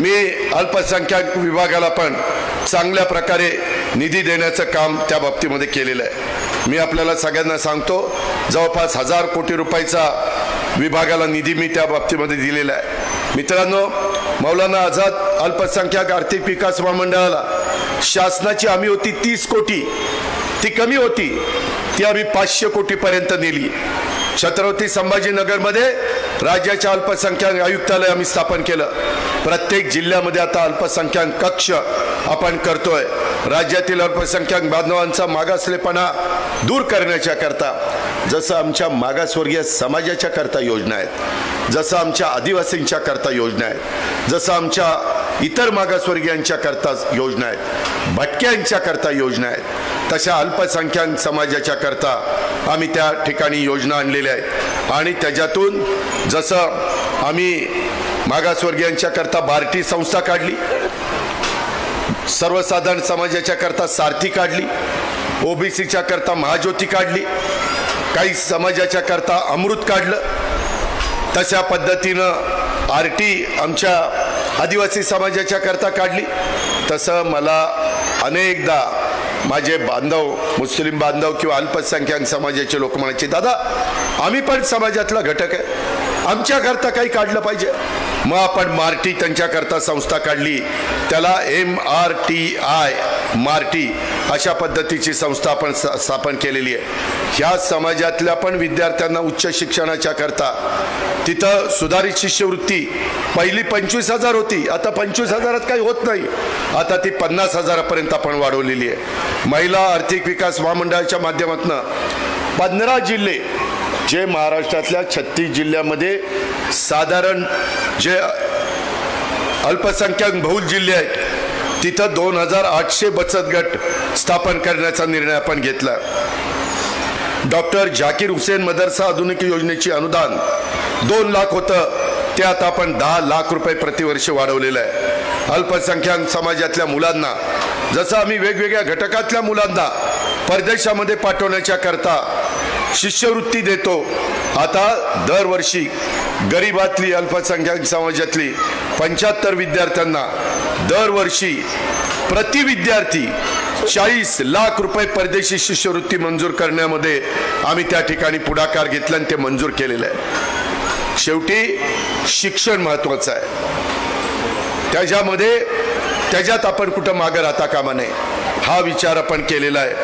मी अल्पसंख्याक विभागाला पण चांगल्या प्रकारे निधी देण्याचं काम त्या बाबतीमध्ये केलेलं आहे. मी आपल्याला सगळ्यांना सांगतो जवळपास हजार कोटी रुपयाचा विभागाला निधी मी त्या बाबतीमध्ये दिलेला आहे. मित्रांनो मौलाना आझाद अल्पसंख्याक आर्थिक विकास महामंडळाला शासनाची हमी होती तीस कोटी ती कमी होती ती आम्ही पाचशे कोटीपर्यंत नेली. छत्रपती संभाजीनगरमध्ये राज्याच्या अल्पसंख्याक आयुक्तालय आम्ही स्थापन केलं. प्रत्येक जिल्ह्यामध्ये आता अल्पसंख्याक कक्ष आपण करतोय. राज्यातील अल्पसंख्याक बांधवांचा मागासलेपणा दूर करण्याच्या करता जसं आमच्या मागासवर्गीय समाजाच्या करता योजना आहेत जसं आमच्या आदिवासींच्या करता योजना आहेत जसं आमच्या इतर मागासवर्गीयांच्या करता योजना आहेत भटक्यांच्या करता योजना आहेत तशा अल्पसंख्याक समाजाच्या करता आम्ही त्या ठिकाणी योजना आणलेल्या आहेत. आणि त्याच्यातून जसं आम्ही मागासवर्गीयांच्या करता बार्टी संस्था काढली. सर्वसाधारण समाजाच्या करता सारथी काढली. ओबीसीच्या करता महाज्योती काढली. काही समाजाच्या करता अमृत काढलं. तशा पद्धतीनं आर टी आमच्या आदिवासी समाजाच्या करता काढली. तसं मला अनेकदा माझे बांधव मुस्लिम बांधव किंवा अल्पसंख्याक समाजाचे लोक म्हणायचे दादा आम्ही पण समाजातला घटक आहे. आमच्याकरता काही काढलं पाहिजे. मग आपण मार्टी त्यांच्याकरता संस्था काढली. त्याला M R T I Marti अशा पद्धतीची संस्था आपण स्थापन केलेली आहे. ह्या समाजातल्या पण विद्यार्थ्यांना उच्च शिक्षणाच्या करता. तिथं सुधारित शिष्यवृत्ती पहिली पंचवीस हजार होती. आता पंचवीस हजारात काही होत नाही. आता ती पन्नास हजारापर्यंत आपण वाढवलेली आहे. महिला आर्थिक विकास महामंडळाच्या माध्यमातून पंधरा जिल्हे जे महाराष्ट्रातल्या छत्तीस जिल्ह्यामध्ये साधारण जे अल्पसंख्याक बहुल जिल्हे आहेत तिथं दोन हजार आठशे बचत गट स्थापन करण्याचा निर्णय आपण घेतला. डॉक्टर झाकीर हुसेन मदरसा आधुनिक योजनेची अनुदान दोन लाख होतं ते आता आपण दहा लाख रुपये प्रतिवर्ष वाढवलेलं आहे. अल्पसंख्याक समाजातल्या मुलांना जसं आम्ही वेगवेगळ्या घटकातल्या मुलांना परदेशामध्ये पाठवण्याच्या करता शिष्यवृत्ती देतो. आता दरवर्षी गरिबातली अल्पसंख्याक समाजातली पंच्याहत्तर विद्यार्थ्यांना दरवर्षी प्रति विद्यार्थी चाळीस लाख रुपये परदेशी शिष्यवृत्ती मंजूर करण्यामध्ये आम्ही त्या ठिकाणी पुढाकार घेतला आणि ते मंजूर केलेलं आहे. शेवटी शिक्षण महत्वाचं आहे. त्याच्यामध्ये त्याच्यात आपण कुठं मागं राहता कामा नये हा विचार आपण केलेला आहे.